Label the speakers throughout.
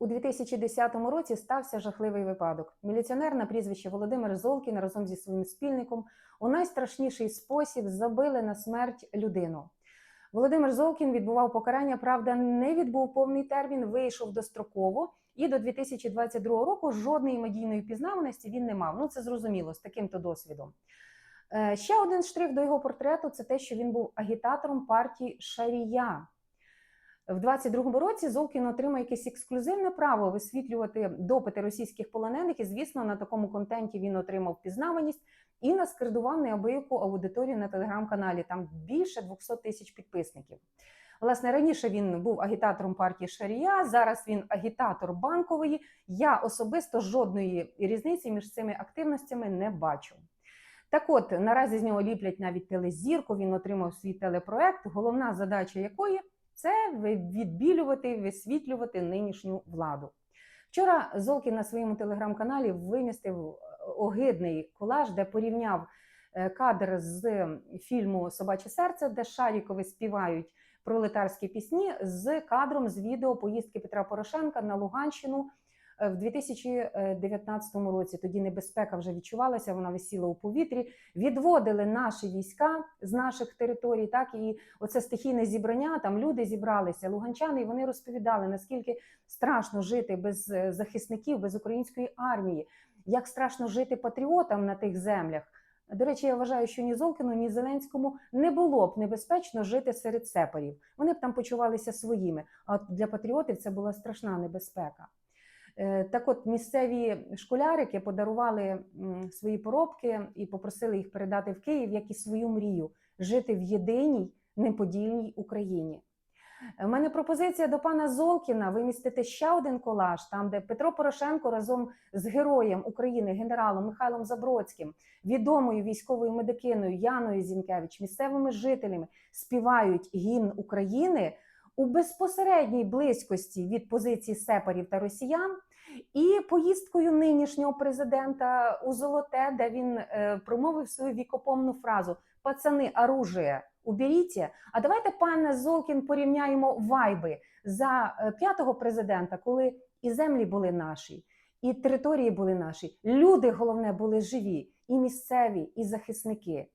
Speaker 1: У 2010 році стався жахливий випадок. Міліціонер на прізвище Володимир Золкін разом зі своїм спільником у найстрашніший спосіб забили на смерть людину. Володимир Золкін відбував покарання, правда, не відбув повний термін, вийшов достроково, і до 2022 року жодної медійної пізнаваності він не мав. Ну це зрозуміло з таким-то досвідом. Е, Ще один штрих до його портрету це те, що він був агітатором партії Шарія. В 22-му році Золкін отримав якесь ексклюзивне право висвітлювати допити російських полонених, і звісно, на такому контенті він отримав пізнаваність і наскердував неабияку аудиторію на телеграм-каналі. Там більше 200 тисяч підписників. Власне, раніше він був агітатором партії Шарія, зараз він агітатор банкової. Я особисто жодної різниці між цими активностями не бачу. Так от, наразі з нього ліплять навіть телезірку, він отримав свій телепроект, головна задача якої це відбілювати, висвітлювати нинішню владу. Вчора Золкін на своєму телеграм-каналі вимістив е, огидний колаж, де порівняв е, кадр з фільму Собаче серце, де Шарікови співають пролетарські пісні, з кадром з відео поїздки Петра Порошенка на Луганщину в 2019 році. Тоді небезпека вже відчувалася, вона висіла у повітрі. Відводили наші війська з наших територій, так і оце стихійне зібрання. Там люди зібралися, луганчани, і вони розповідали, наскільки страшно жити без е, захисників, без української армії, як страшно жити патріотам на тих землях. До речі, я вважаю, що ні Золкіну, ні Зеленському не було б небезпечно жити серед сепарів. Вони б там почувалися своїми. А от для патріотів це була страшна небезпека. Е, Так от місцеві школярики подарували свої поробки і попросили їх передати в Київ як і свою мрію жити в єдиній неподільній Україні. У мене пропозиція до пана Золкіна вимістити ще один колаж, там, де Петро Порошенко разом з героєм України, генералом Михайлом Забродським, відомою військовою медикиною Яною Зінкевич, місцевими жителями співають гімн України у безпосередній близькості від позицій сепарів та росіян. І поїздкою нинішнього президента у Золоте, де він е, промовив свою вікопомну фразу Пацани, оружие уберіться. А давайте, пане Золкін, порівняємо вайби за е, п'ятого президента, коли і землі були наші, і території були наші. Люди, головне, були живі, і місцеві, і захисники.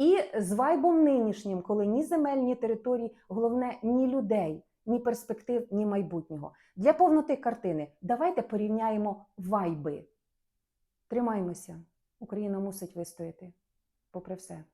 Speaker 1: І з вайбом нинішнім, коли ні земель, ні територій, головне, ні людей, ні перспектив, ні майбутнього. Для повноти картини давайте порівняємо вайби. Тримаймося. Україна мусить вистояти, попри все.